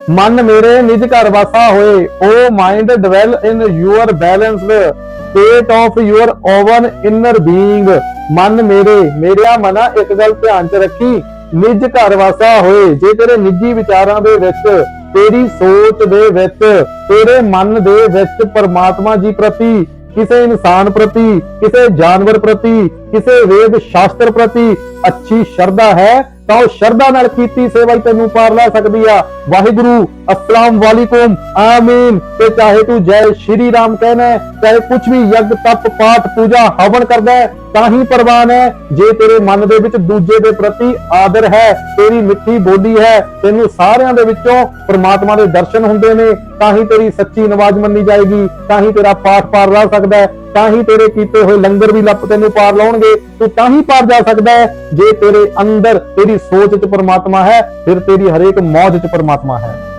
ਮਨ ਮੇਰੇ ਨਿਜ ਘਰ ਵਾਸਾ ਹੋਏ O mind dwell in your balanced state of your own inner being ਮਨ ਮੇਰੇ, ਮੇਰਿਆ ਮਨਾ ਇੱਕ ਗੱਲ ਧਿਆਨ 'ਚ ਰੱਖੀ, ਨਿਜ ਘਰ ਵਾਸਾ ਹੋਏ, ਜੇ ਤੇਰੇ ਨਿੱਜੀ ਵਿਚਾਰਾਂ ਦੇ ਵਿੱਚ, ਤੇਰੀ ਸੋਚ ਦੇ ਵਿੱਚ, ਤੇਰੇ ਮਨ ਦੇ ਵਿੱਚ ਪਰਮਾਤਮਾ ਜੀ ਪ੍ਰਤੀ, ਕਿਸੇ ਇਨਸਾਨ ਪ੍ਰਤੀ, ਕਿਸੇ ਜਾਨਵਰ ਪ੍ਰਤੀ, ਕਿਸੇ ਵੇਦ ਸ਼ਾਸਤਰ ਪ੍ਰਤੀ ਅੱਛੀ ਸ਼ਰਧਾ ਹੈ ਤਾਂ ਉਹ ਸ਼ਰਧਾ ਨਾਲ ਕੀਤੀ ਸੇਵਾ ਹੀ ਤੈਨੂੰ ਪਾਰ ਲੈ ਸਕਦੀ ਆ। ਵਾਹਿਗੁਰੂ, ਅਸਲਾਮ ਵਾਲੇਕੁਮ, ਆਮੀਨ। ਤੇ ਚਾਹੇ ਤੂੰ ਜੈ ਸ਼੍ਰੀ ਰਾਮ ਕਹਿਣਾ ਚਾਹੇ ਕੁਝ ਵੀ ਯੱਗ, ਤਪ, ਪਾਠ, ਪੂਜਾ, ਹਵਨ ਕਰਦਾ ਤਾਂ ਹੀ ਪ੍ਰਵਾਨ ਹੈ। ਜੇ ਤੇਰੇ ਮਨ ਦੇ ਵਿੱਚ ਦੂਜੇ ਦੇ ਪ੍ਰਤੀ ਆਦਰ ਹੈ, ਤੇਰੀ ਮਿੱਠੀ ਬੋਲੀ ਹੈ, ਤੈਨੂੰ ਸਾਰਿਆਂ ਦੇ ਵਿੱਚੋਂ ਪ੍ਰਮਾਤਮਾ ਦੇ ਦਰਸ਼ਨ ਹੁੰਦੇ ਨੇ, ਤਾਂ ਹੀ ਤੇਰੀ ਸੱਚੀ ਨਵਾਜ਼ ਮੰਨੀ ਜਾਏਗੀ, ਤਾਂ ਹੀ ਤੇਰਾ ਪਾਠ ਪਾਰ ਲਾ ਸਕਦਾ ਤਾਂ ਹੀ ਤੇਰੇ ਕੀਤੇ ਹੋਏ ਲੰਗਰ ਵੀ ਲੱਪ ਤੈਨੂੰ ਪਾਰ ਲਾਉਣਗੇ। ਤੂੰ ਤਾਂ ਹੀ ਪਾਰ ਜਾ ਸਕਦਾ ਹੈ, ਜੇ ਤੇਰੇ ਅੰਦਰ ਤੇਰੀ ਸੋਚ 'ਚ ਪਰਮਾਤਮਾ ਹੈ, ਫਿਰ ਤੇਰੀ ਹਰੇਕ ਮੌਜ 'ਚ ਪਰਮਾਤਮਾ ਹੈ।